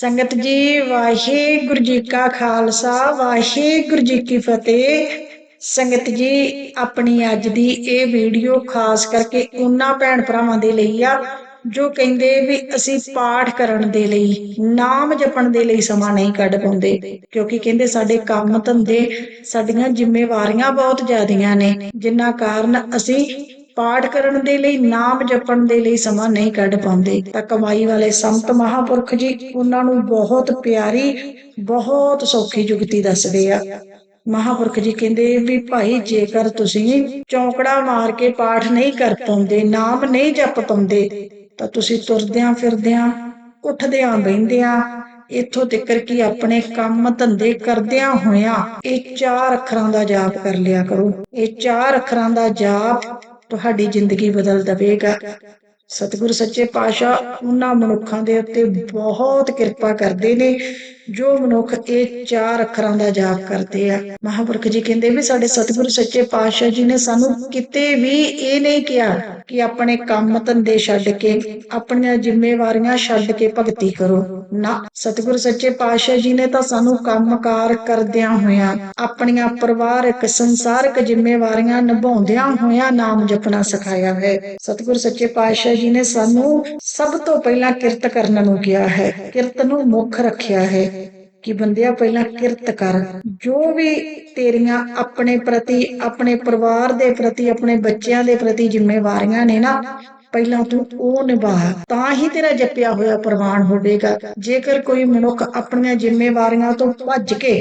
ਸੰਗਤ ਜੀ, ਵਾਹਿਗੁਰੂ ਜੀ ਕਾ ਖਾਲਸਾ, ਵਾਹਿਗੁਰੂ ਜੀ ਕੀ ਫਤਿਹ। ਸੰਗਤ ਜੀ, ਆਪਣੀ ਅੱਜ ਦੀ ਇਹ ਵੀਡੀਓ ਖਾਸ ਕਰਕੇ ਉਹਨਾਂ ਭੈਣ ਭਰਾਵਾਂ ਦੇ ਲਈ ਆ, ਜੋ ਕਹਿੰਦੇ ਵੀ ਅਸੀਂ ਪਾਠ ਕਰਨ ਦੇ ਲਈ, ਨਾਮ ਜਪਣ ਦੇ ਲਈ ਸਮਾਂ ਨਹੀਂ ਕੱਢ ਪਾਉਂਦੇ, ਕਿਉਂਕਿ ਕਹਿੰਦੇ ਸਾਡੇ ਕੰਮ ਧੰਦੇ, ਸਾਡੀਆਂ ਜ਼ਿੰਮੇਵਾਰੀਆਂ ਬਹੁਤ ਜ਼ਿਆਦੀਆਂ ਨੇ ਜਿੰਨਾ ਕਾਰਨ ਅਸੀਂ ਪਾਠ ਕਰਨ ਦੇ ਲਈ, ਨਾਮ ਜਪਣ ਦੇ ਲਈ ਸਮਾਂ ਨਹੀਂ ਕੱਢ ਪਾਉਂਦੇ। ਤਾਂ ਕਮਾਈ ਵਾਲੇ ਸੰਤ ਮਹਾਪੁਰਖ ਜੀ, ਉਹਨਾਂ ਨੂੰ ਬਹੁਤ ਪਿਆਰੀ, ਬਹੁਤ ਸੌਖੀ ਜੁਗਤੀ ਦੱਸਦੇ ਆ। ਮਹਾਪੁਰਖ ਜੀ ਕਹਿੰਦੇ ਵੀ, ਭਾਈ, ਜੇਕਰ ਤੁਸੀਂ ਚੌਂਕੜਾ ਮਾਰ ਕੇ ਪਾਠ ਨਹੀਂ ਕਰ ਪਾਉਂਦੇ, ਨਾਮ ਨਹੀਂ ਜਪ ਪਾਉਂਦੇ, ਤਾਂ ਤੁਸੀਂ ਤੁਰਦਿਆਂ ਫਿਰਦਿਆਂ, ਉੱਠਦਿਆਂ ਬੈੰਦਿਆਂ ਇੱਥੋਂ ਤੱਕ ਕਿ ਆਪਣੇ ਕੰਮ ਧੰਦੇ ਕਰਦਿਆਂ ਹੋਇਆਂ, ਇਹ ਚਾਰ ਅੱਖਰਾਂ ਦਾ ਜਾਪ ਕਰ ਲਿਆ ਕਰੋ। ਇਹ ਚਾਰ ਅੱਖਰਾਂ ਦਾ ਜਾਪ ਤੁਹਾਡੀ ਜ਼ਿੰਦਗੀ ਬਦਲ ਦੇਵੇਗਾ। ਸਤਿਗੁਰ ਸੱਚੇ ਪਾਤਸ਼ਾਹ ਉਹਨਾਂ ਮਨੁੱਖਾਂ ਦੇ ਉੱਤੇ ਬਹੁਤ ਕਿਰਪਾ ਕਰਦੇ ਨੇ। ਜੋ ਮਨੁੱਖ ਇਹ ਚਾਰ ਅੱਖਰਾਂ ਦਾ ਜਾਪ ਕਰਦੇ ਆ, ਮਹਾਪੁਰਖ ਜੀ ਕਹਿੰਦੇ ਵੀ ਸਾਡੇ ਸਤਿਗੁਰੂ ਸੱਚੇ ਪਾਤਸ਼ਾਹ ਜੀ ਨੇ ਸਾਨੂੰ ਕਿਤੇ ਵੀ ਇਹ ਨਹੀਂ ਕਿਹਾ ਕਿ ਆਪਣੇ ਕੰਮ ਧੰਦੇ ਛੱਡ ਕੇ, ਆਪਣੀਆਂ ਜ਼ਿੰਮੇਵਾਰੀਆਂ ਛੱਡ ਕੇ ਭਗਤੀ ਕਰੋ। ਨਾ, ਸਤਿਗੁਰੂ ਸੱਚੇ ਪਾਤਸ਼ਾਹ ਜੀ ਨੇ ਤਾਂ ਸਾਨੂੰ ਕੰਮਕਾਰ ਕਰਦਿਆਂ ਹੋਇਆਂ, ਆਪਣੀਆਂ ਪਰਿਵਾਰਕ, ਸੰਸਾਰਿਕ ਜ਼ਿੰਮੇਵਾਰੀਆਂ ਨਿਭਾਉਂਦਿਆਂ ਹੋਇਆਂ ਨਾਮ ਜਪਣਾ ਸਿਖਾਇਆ ਹੈ। ਸਤਿਗੁਰੂ ਸੱਚੇ ਪਾਤਸ਼ਾਹ ਜੀ ਨੇ ਸਾਨੂੰ ਸਭ ਤੋਂ ਪਹਿਲਾਂ ਕਿਰਤ ਕਰਨ ਨੂੰ ਕਿਹਾ ਹੈ, ਕਿਰਤ ਨੂੰ ਮੁੱਖ ਰੱਖਿਆ ਹੈ। ਕਿ ਬੰਦਿਆ ਪਹਿਲਾਂ ਕਿਰਤ ਕਰ। ਜੋ ਵੀ ਤੇਰੀਆਂ ਆਪਣੇ ਪ੍ਰਤੀ, ਆਪਣੇ ਪਰਿਵਾਰ ਦੇ ਪ੍ਰਤੀ, ਆਪਣੇ ਬੱਚਿਆਂ ਦੇ ਪ੍ਰਤੀ ਜ਼ਿੰਮੇਵਾਰੀਆਂ ਨੇ ਨਾ, ਪਹਿਲਾਂ ਤੂੰ ਉਹ ਨਿਭਾ। ਤਾਂ ਹੀ ਤੇਰਾ ਜਪਿਆ ਹੋਇਆ ਪ੍ਰਵਾਨ ਹੋਵੇਗਾ। ਜੇਕਰ ਕੋਈ ਮਨੁੱਖ ਆਪਣੀਆਂ ਜ਼ਿੰਮੇਵਾਰੀਆਂ ਤੋਂ ਭੱਜ ਕੇ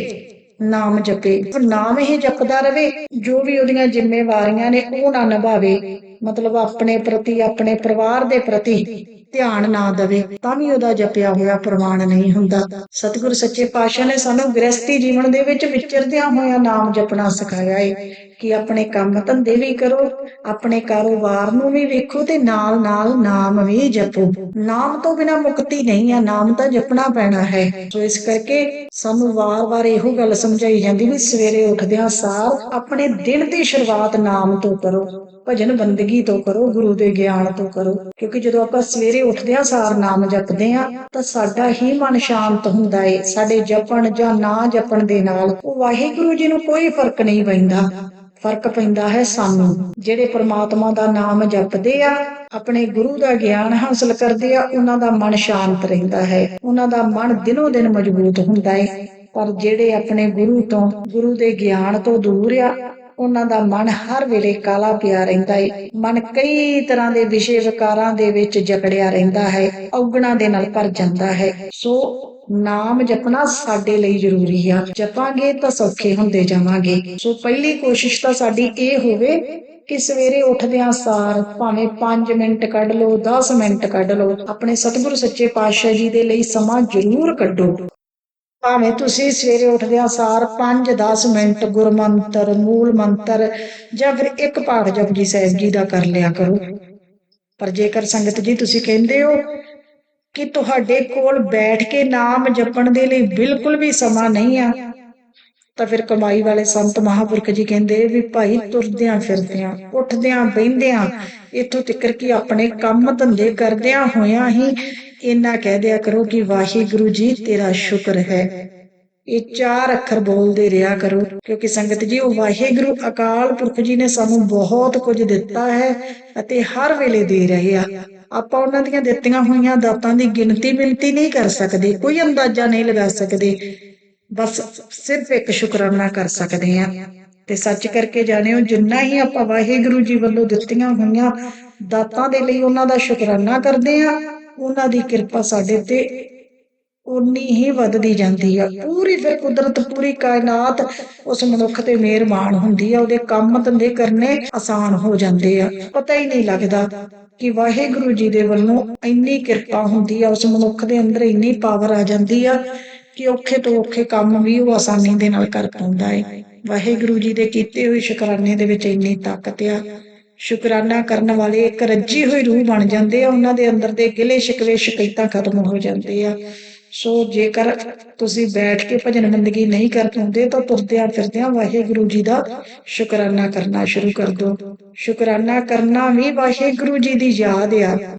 ਨਾਮ ਜਪੇ ਨਾਮ ਹੀ ਜਪਦਾ ਰਵੇ, ਜੋ ਵੀ ਉਹਦੀਆਂ ਜ਼ਿੰਮੇਵਾਰੀਆਂ ਨੇ ਉਹ ਨਾ ਨਿਭਾਵੇ। ਮਤਲਬ ਆਪਣੇ ਪ੍ਰਤੀ, ਆਪਣੇ ਪਰਿਵਾਰ ਦੇ ਪ੍ਰਤੀ ਧਿਆਨ ਨਾ ਦੇਵੇ, ਤਾਂ ਵੀ ਉਹਦਾ ਜਪਿਆ ਹੋਇਆ ਪ੍ਰਮਾਣ ਨਹੀਂ ਹੁੰਦਾ। ਸਤਿਗੁਰ ਸੱਚੇ ਪਾਤਸ਼ਾਹ ਨੇ ਸਾਨੂੰ ਗ੍ਰਸਤੀ ਜੀਵਨ ਦੇ ਵਿੱਚ ਵਿਚਰਦਿਆਂ ਹੋਇਆ ਨਾਮ ਜਪਣਾ ਸਿਖਾਇਆ ਹੈ ਕਿ ਆਪਣੇ ਕੰਮ ਧੰਦੇ ਵੀ ਕਰੋ, ਆਪਣੇ ਕਾਰੋਬਾਰ ਨੂੰ ਵੀ ਵੇਖੋ ਤੇ ਨਾਲ ਨਾਲ ਨਾਮ ਵੀ ਜਪੋ। ਨਾਮ ਤੋਂ ਬਿਨਾ ਮੁਕਤੀ ਨਹੀਂ ਆ, ਨਾਮ ਤਾਂ ਜਪਣਾ ਪੈਣਾ ਹੈ। ਸੋ ਇਸ ਕਰਕੇ ਸਾਨੂੰ ਵਾਰ-ਵਾਰ ਇਹੋ ਗੱਲ ਸਮਝਾਈ ਜਾਂਦੀ ਵੀ ਸਵੇਰੇ ਉੱਠਦਿਆਂ ਸਾਰ ਆਪਣੇ ਦਿਨ ਦੀ ਸ਼ੁਰੂਆਤ ਨਾਮ ਤੋਂ ਕਰੋ, ਭਜਨ ਬੰਦਗੀ ਤੋਂ ਕਰੋ, ਗੁਰੂ ਦੇ ਗਿਆਨ ਤੋਂ ਕਰੋ। ਕਿਉਂਕਿ ਜਦੋਂ ਆਪਾਂ ਸਵੇਰੇ ਉੱਠਦਿਆਂ ਸਾਰ ਨਾਮ ਜਪਦੇ ਆ ਤਾਂ ਸਾਡਾ ਹੀ ਮਨ ਸ਼ਾਂਤ ਹੁੰਦਾ ਏ। ਸਾਡੇ ਜਪਣ ਜਾਂ ਨਾ ਜਪਣ ਦੇ ਨਾਲ ਉਹ ਵਾਹਿਗੁਰੂ ਜੀ ਨੂੰ ਕੋਈ ਫ਼ਰਕ ਨਹੀਂ ਪੈਂਦਾ। ਫ਼ਰਕ ਪੈਂਦਾ ਹੈ ਸਾਨੂੰ। ਜਿਹੜੇ ਪ੍ਰਮਾਤਮਾ ਦਾ ਨਾਮ ਜਪਦੇ ਆ, ਆਪਣੇ ਗੁਰੂ ਦਾ ਗਿਆਨ ਹਾਸਲ ਕਰਦੇ ਆ, ਉਹਨਾਂ ਦਾ ਮਨ ਸ਼ਾਂਤ ਰਹਿੰਦਾ ਹੈ। ਉਹਨਾਂ ਦਾ ਮਨ ਦਿਨੋ ਦਿਨ ਮਜ਼ਬੂਤ ਹੁੰਦਾ ਹੈ ਪਰ ਜਿਹੜੇ ਆਪਣੇ ਗੁਰੂ ਤੋਂ, ਗੁਰੂ ਦੇ ਗਿਆਨ ਤੋਂ ਦੂਰ ਆ ਉਹਨਾਂ ਦਾ ਮਨ ਹਰ ਵੇਲੇ ਕਾਲਾ ਪਿਆ ਰਹਿੰਦਾ ਹੈ ਮਨ ਕਈ ਤਰ੍ਹਾਂ ਦੇ ਵਿਸ਼ੇ ਵਿਕਾਰਾਂ ਦੇ ਵਿੱਚ ਜਕੜਿਆ ਰਹਿੰਦਾ ਹੈ, ਔਗਣਾ ਦੇ ਨਾਲ ਭਰ ਜਾਂਦਾ ਹੈ। ਸੋ ਨਾਮ ਜਪਣਾ ਸਾਡੇ ਲਈ ਜ਼ਰੂਰੀ ਆ। ਜਪਾਂਗੇ ਤਾਂ ਸੌਖੇ ਹੁੰਦੇ ਜਾਵਾਂਗੇ। ਸੋ ਪਹਿਲੀ ਕੋਸ਼ਿਸ਼ ਤਾਂ ਸਾਡੀ ਇਹ ਹੋਵੇ ਕਿ ਸਵੇਰੇ ਉੱਠਦਿਆਂ ਸਾਰ ਭਾਵੇਂ 5 ਮਿੰਟ ਕੱਢ ਲਓ 10 ਮਿੰਟ ਕੱਢ ਲਓ, ਆਪਣੇ ਸਤਿਗੁਰੂ ਸੱਚੇ ਪਾਤਸ਼ਾਹ ਜੀ ਦੇ ਲਈ ਸਮਾਂ ਜ਼ਰੂਰ ਕੱਢੋ। ਭਾਵੇਂ ਤੁਸੀਂ ਸਵੇਰੇ ਉੱਠਦਿਆਂ ਸਾਰ 5-10 ਮਿੰਟ ਗੁਰਮੰਤਰ, ਮੂਲ ਮੰਤਰ ਜਾਂ ਫਿਰ ਇੱਕ ਪਾਠ ਜਪਜੀ ਸਾਹਿਬ ਜੀ ਦਾ ਕਰ ਲਿਆ ਕਰੋ। ਪਰ ਜੇਕਰ ਸੰਗਤ ਜੀ ਤੁਸੀਂ ਕਹਿੰਦੇ ਹੋ ਕਿ ਤੁਹਾਡੇ ਕੋਲ ਬੈਠ ਕੇ ਨਾਮ ਜਪਣ ਦੇ ਲਈ ਬਿਲਕੁਲ ਵੀ ਸਮਾਂ ਨਹੀਂ ਆ, ਤਾਂ ਫਿਰ ਕਮਾਈ ਵਾਲੇ ਸੰਤ ਮਹਾਪੁਰਖ ਜੀ ਕਹਿੰਦੇ ਵੀ ਭਾਈ ਤੁਰਦਿਆਂ ਫਿਰਦਿਆਂ, ਉੱਠਦਿਆਂ ਬੈੰਦਿਆਂ ਇਥੋਂ ਤੱਕ ਕਿ ਆਪਣੇ ਕੰਮ ਧੰਦੇ ਕਰਦਿਆਂ ਹੋਇਆਂ ਹੀ ਇੰਨਾ ਕਹਿ ਦਿਆ ਕਰੋ ਕਿ ਵਾਹਿਗੁਰੂ ਜੀ, ਤੇਰਾ ਸ਼ੁਕਰ ਹੈ। ਇਹ ਚਾਰ ਅੱਖਰ ਬੋਲਦੇ ਰਿਹਾ ਕਰੋ, ਕਿਉਂਕਿ ਸੰਗਤ ਜੀ, ਉਹ ਵਾਹਿਗੁਰੂ, ਅਕਾਲ ਪੁਰਖ ਜੀ ਨੇ ਸਾਨੂੰ ਬਹੁਤ ਕੁਝ ਦਿੱਤਾ ਹੈ ਅਤੇ ਹਰ ਵੇਲੇ ਦੇ ਰਹੇ ਆ। ਆਪਾਂ ਉਹਨਾਂ ਦੀਆਂ ਦਿੱਤੀਆਂ ਹੋਈਆਂ ਦਾਤਾਂ ਦੀ ਗਿਣਤੀ ਮਿੰਤੀ ਨਹੀਂ ਕਰ ਸਕਦੇ, ਕੋਈ ਅੰਦਾਜ਼ਾ ਨਹੀਂ ਲਗਾ ਸਕਦੇ। ਬਸ ਸਿਰਫ ਇੱਕ ਸ਼ੁਕਰਾਨਾ ਕਰ ਸਕਦੇ ਆ। ਤੇ ਸੱਚ ਕਰਕੇ ਜਾਣਿਓ, ਜਿੰਨਾ ਹੀ ਆਪਾਂ ਵਾਹਿਗੁਰੂ ਜੀ ਵੱਲੋਂ ਦਿੱਤੀਆਂ ਹੋਈਆਂ ਦਾਤਾਂ ਦੇ ਲਈ ਉਹਨਾਂ ਦਾ ਸ਼ੁਕਰਾਨਾ ਕਰਦੇ ਆ ਉਹਨਾਂ ਦੀ ਕਿਰਪਾ ਸਾਡੇ ਤੇ ਉਨੀ ਹੀ ਵੱਧਦੀ ਜਾਂਦੀ ਆ। ਪੂਰੀ ਫਿਰ ਕੁਦਰਤ, ਪੂਰੀ ਕਾਇਨਾਤ ਉਸ ਮਨੁੱਖ ਤੇ ਮਿਹਰਬਾਨ ਹੁੰਦੀ ਆ। ਉਹਦੇ ਕੰਮ ਧੰਦੇ ਕਰਨੇ ਆਸਾਨ ਹੋ ਜਾਂਦੇ ਆ। ਪਤਾ ਹੀ ਨਹੀਂ ਲੱਗਦਾ ਕਿ ਵਾਹਿਗੁਰੂ ਜੀ ਦੇ ਵੱਲੋਂ ਇੰਨੀ ਕਿਰਪਾ ਹੁੰਦੀ ਆ। ਉਸ ਮਨੁੱਖ ਦੇ ਅੰਦਰ ਇੰਨੀ ਪਾਵਰ ਆ ਜਾਂਦੀ ਆ ਕਿ ਔਖੇ ਤੋਂ ਔਖੇ ਕੰਮ ਵੀ ਉਹ ਆਸਾਨੀ ਦੇ ਨਾਲ ਕਰ ਪਾਉਂਦਾ ਹੈ ਵਾਹਿਗੁਰੂ ਜੀ ਦੇ ਕੀਤੇ ਹੋਏ ਸ਼ੁਕਰਾਨੇ ਦੇ ਵਿੱਚ ਇੰਨੀ ਤਾਕਤ ਆ। ਸ਼ੁਕਰਾਨਾ ਕਰਨ ਵਾਲੇ ਇੱਕ ਰੱਜੀ ਹੋਈ ਰੂਹ ਬਣ ਜਾਂਦੇ ਆ, ਉਹਨਾਂ ਦੇ ਅੰਦਰ ਦੇ ਗਿਲੇ ਸ਼ਿਕਵੇ ਸ਼ਿਕਾਇਤਾਂ ਖਤਮ ਹੋ ਜਾਂਦੇ ਆ। ਸੋ ਜੇਕਰ ਤੁਸੀਂ ਬੈਠ ਕੇ ਭਜਨ ਬੰਦਗੀ ਨਹੀਂ ਕਰ ਪਾਉਂਦੇ, ਤਾਂ ਤੁਰਦਿਆਂ ਫਿਰਦਿਆਂ ਵਾਹਿਗੁਰੂ ਜੀ ਦਾ ਸ਼ੁਕਰਾਨਾ ਕਰਨਾ ਸ਼ੁਰੂ ਕਰ ਦਿਓ। ਸ਼ੁਕਰਾਨਾ ਕਰਨਾ ਵੀ ਵਾਹਿਗੁਰੂ ਜੀ ਦੀ ਯਾਦ ਆ।